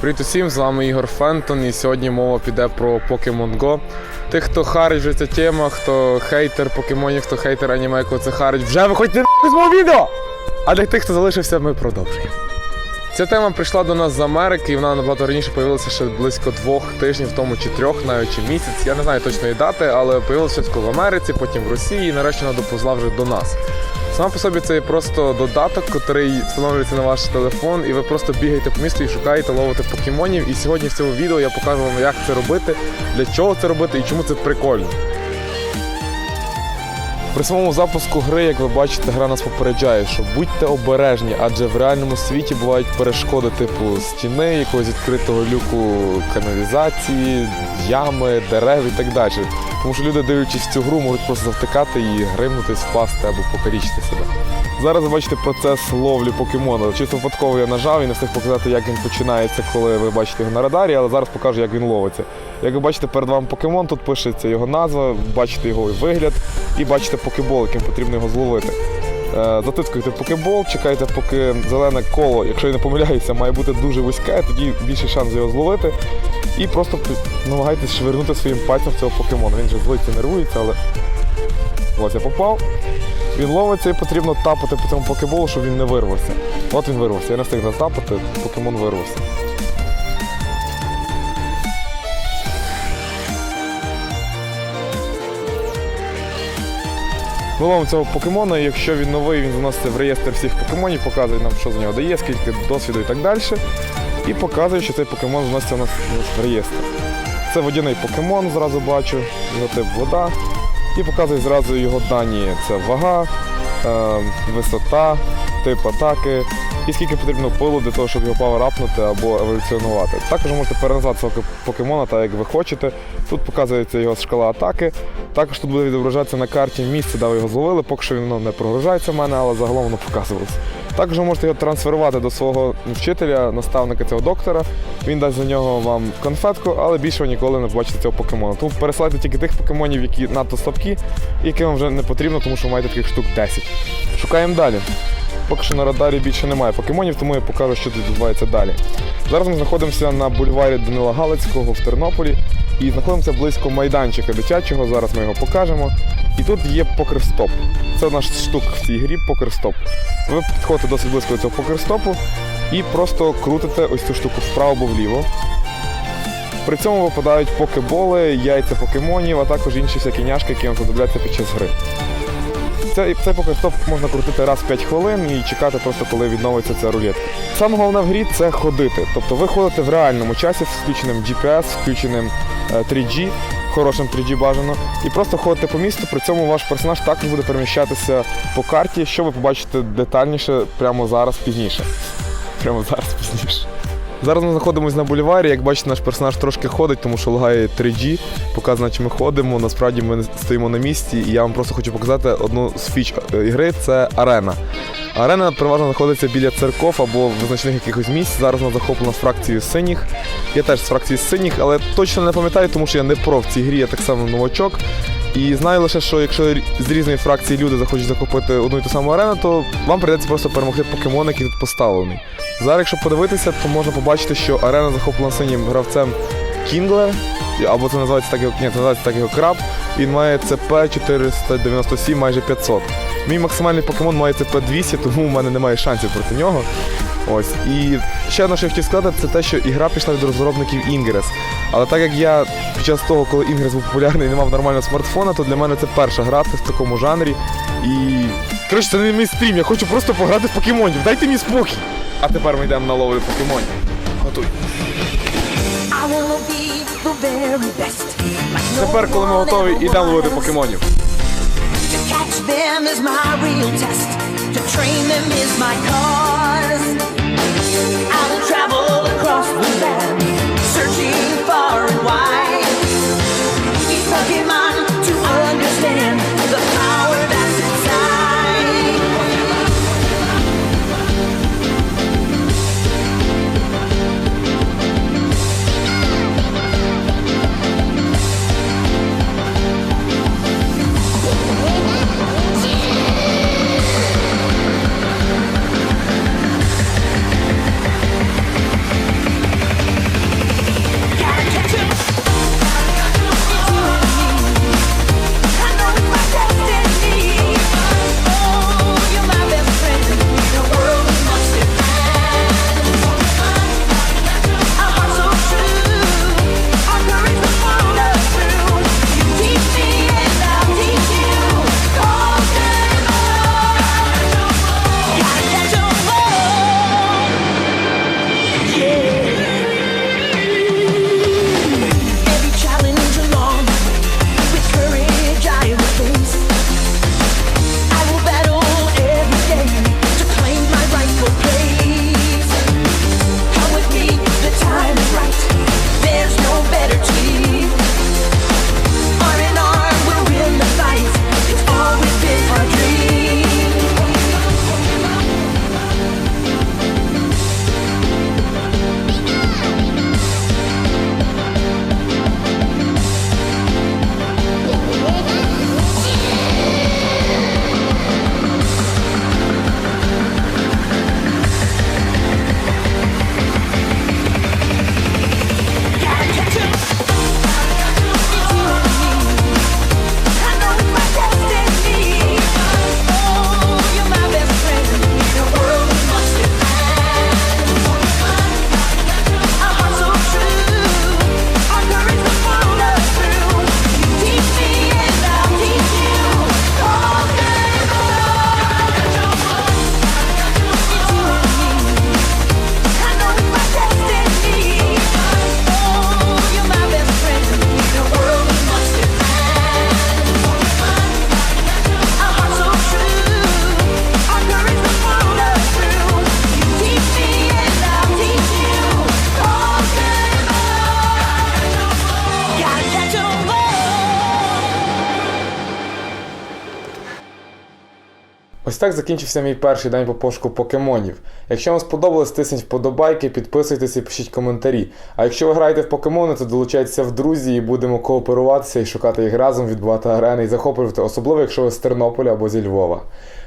Привіт усім, з вами Ігор Фентон, і сьогодні мова піде про Pokemon Go. Тих, хто харить вже ця тема, хто хейтер покемонів, хто хейтер аніме, якого це харить, вже виходьте з мого відео! А для тих, хто залишився, ми продовжуємо. Ця тема прийшла до нас з Америки, і вона набагато раніше появилася ще близько двох тижнів тому чи трьох, навіть чи місяць. Я не знаю точної дати, але появилася в Америці, потім в Росії, і нарешті вона доповзла вже до нас. Сам по собі це є просто додаток, який встановлюється на ваш телефон, і ви просто бігаєте по місту і шукаєте, ловите покемонів. І сьогодні в цьому відео я покажу вам, як це робити, для чого це робити і чому це прикольно. При самому запуску гри, як ви бачите, гра нас попереджає, що будьте обережні, адже в реальному світі бувають перешкоди типу стіни, якогось відкритого люку каналізації, ями, дерев і так далі. Тому що люди, дивлячись цю гру, можуть просто завтикати і гримнутись, впасти або покалічити себе. Зараз ви бачите процес ловлі покемона. Чисто випадково я нажав і не встиг показати, як він починається, коли ви бачите його на радарі, але зараз покажу, як він ловиться. Як ви бачите, перед вами покемон, тут пишеться його назва, бачите його вигляд і бачите покебол, яким потрібно його зловити. Е, Затискуєте покебол, чекаєте, поки зелене коло, якщо я не помиляюся, має бути дуже вузьке, тоді більший шанс його зловити. І просто намагайтесь швирнути своїм пальцем цього покемона. Він же злиться, нервується, але ось я попав. Він ловиться і потрібно тапати по цьому покеболу, щоб він не вирвався. От він вирвався. Я не встиг затапати, покемон вирвався. Ловимо цього покемона, і якщо він новий, він заноситься в реєстр всіх покемонів, показує нам, що з нього дає, скільки досвіду і так далі. І показує, що цей покемон заноситься у нас в реєстр. Це водяний покемон, зразу бачу, його тип вода. І показує зразу його дані. Це вага, е, висота, тип атаки і скільки потрібно пилу для того, щоб його паверапнути або еволюціонувати. Також можете переназвати свого покемона так, як ви хочете. Тут показується його шкала атаки. Також тут буде відображатися на карті місце, де ви його зловили. Поки що він ну, не прогружається в мене, але загалом воно показувалося. Також можете його трансферувати до свого вчителя, наставника цього доктора. Він дасть за нього вам конфетку, але більше ви ніколи не побачите цього покемона. Тому пересилайте тільки тих покемонів, які надто слабкі, які вам вже не потрібно, тому що ви маєте таких штук 10. Шукаємо далі. Поки що на радарі більше немає покемонів, тому я покажу, що тут відбувається далі. Зараз ми знаходимося на бульварі Данила Галицького в Тернополі і знаходимося близько майданчика дитячого. Зараз ми його покажемо. І тут є покерстоп. Це наш штук в цій грі покерстоп. Ви підходите досить близько до цього покерстопу і просто крутите ось цю штуку вправо або вліво. При цьому випадають покеболи, яйця покемонів, а також інші всякі няшки, які вам знадобляться під час гри. Цей, цей покерстоп можна крутити раз в 5 хвилин і чекати просто, коли відновиться ця рулетка. Саме головне в грі це ходити. Тобто ви ходите в реальному часі з включеним GPS, включеним е, 3G, хорошим 3G бажано, і просто ходите по місту, при цьому ваш персонаж також буде переміщатися по карті, що ви побачите детальніше прямо зараз пізніше. Прямо зараз пізніше. Зараз ми знаходимося на бульварі. Як бачите, наш персонаж трошки ходить, тому що лагає 3G. Показано, чи ми ходимо. Насправді ми стоїмо на місці, і я вам просто хочу показати одну з фіч е, ігри це арена. Арена переважно знаходиться біля церков або визначених якихось місць. Зараз вона захоплена з фракцією синіх. Я теж з фракції синіх, але точно не пам'ятаю, тому що я не про в цій грі, я так само новачок. І знаю лише, що якщо з різної фракції люди захочуть захопити одну і ту саму арену, то вам прийдеться просто перемогти покемон, який тут поставлений. Зараз, якщо подивитися, то можна побачити, що арена захоплена синім гравцем Кінглер, або це називається так його, ні, це називається так його краб. Він має ЦП 497, майже 500. Мій максимальний покемон має ЦП 200, тому у мене немає шансів проти нього. Ось. І ще одне, що я хотів сказати, це те, що ігра пішла від розробників Ingress. Але так як я під час того, коли Ingress був популярний і не мав нормального смартфона, то для мене це перша гра в такому жанрі. І. Коротше, це не мій стрім, я хочу просто пограти в покемонів. Дайте мені спокій. А тепер ми йдемо на ловлю покемонів. Готуй. Тепер, коли ми готові, ідемо ловити покемонів. To catch them is my real test. To train them is my cause. Ось так закінчився мій перший день по пошуку покемонів. Якщо вам сподобалось, тисніть вподобайки, підписуйтесь і пишіть коментарі. А якщо ви граєте в покемони, то долучайтеся в друзі і будемо кооперуватися і шукати їх разом, відбувати арени і захоплювати, особливо якщо ви з Тернополя або зі Львова.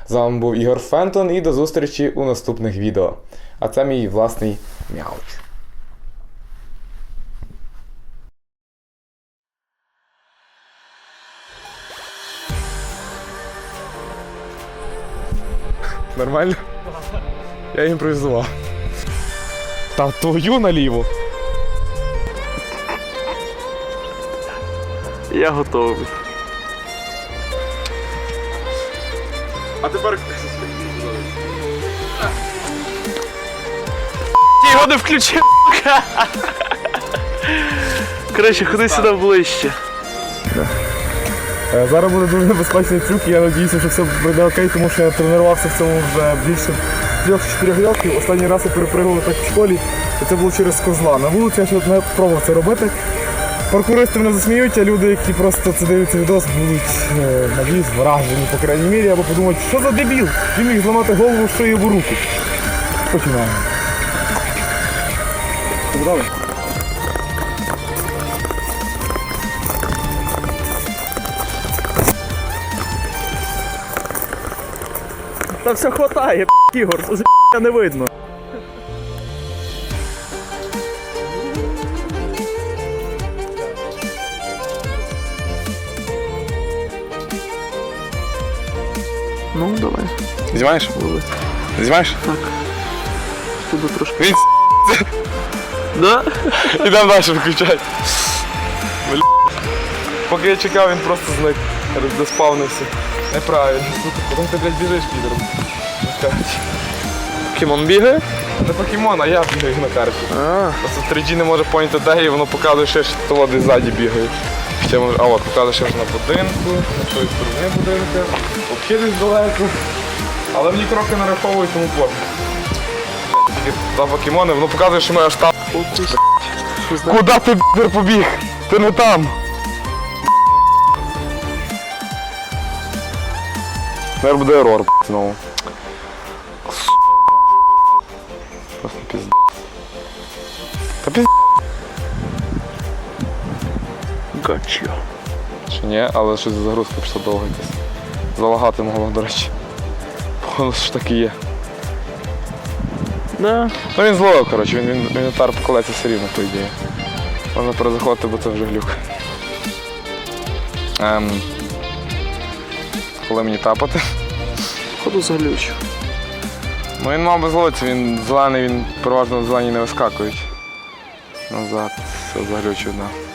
З вами був Ігор Фентон і до зустрічі у наступних відео. А це мій власний мяуч. Нормально? Я імпровізував. Та твою наліво. Я готовий. А тепер. Ти його не включив. Краще, ходи сюди ближче. Е, Зараз буде дуже небезпечний трюк, я сподіваюся, що все буде окей, тому що я тренувався в цьому вже більше 3-4 років. Останній раз я перепригував так в школі, і це було через козла. На вулиці я ще не пробував це робити. Паркуристи мене засміють, а люди, які просто це дивляться відос, будуть е, надіюсь, вражені, по крайній мірі, або подумають, що за дебіл? Він міг зламати голову, шию або руку. Починаємо. Добре? Та все хватає, Ігор, з не видно. Ну, давай. Знімаєш? Лови. Знімаєш? Тебе трошки. Він Да? Ідемо далі виключай. Поки я чекав, він просто зник. Роздеспавнився. Неправильно. Сука, куди ти, блядь, біжиш, підером? На карті. Покемон бігає? Не покемон, а я бігаю на карті. Просто 3G не може поняти де, і воно показує ще, що того десь ззаді бігає. Ще може, а от, показує ж на будинку, на тої сторони будинка, взагалі далеко. Але мені кроки нараховують, тому пофіг. Тільки покемони, воно показує, що ми аж там. Куда ти б***р, побіг? Ти не там. Наверное, буде ерор знову. Просто пізд. Та пізд. гачу. Чи ні, але щось загрузка пішла довго якась. Залагати могло, до речі. Походу, що так і є. Да. Ну він зловив, коротше, він, він, він тар по колеці все рівно, по ідеї. Можна перезаходити, бо це вже глюк. Ем, коли мені тапати? Ходу заглючу. Ну він мав би зловитися, він зелений, він переважно зелені не вискакують. Назад, все заглючив, да.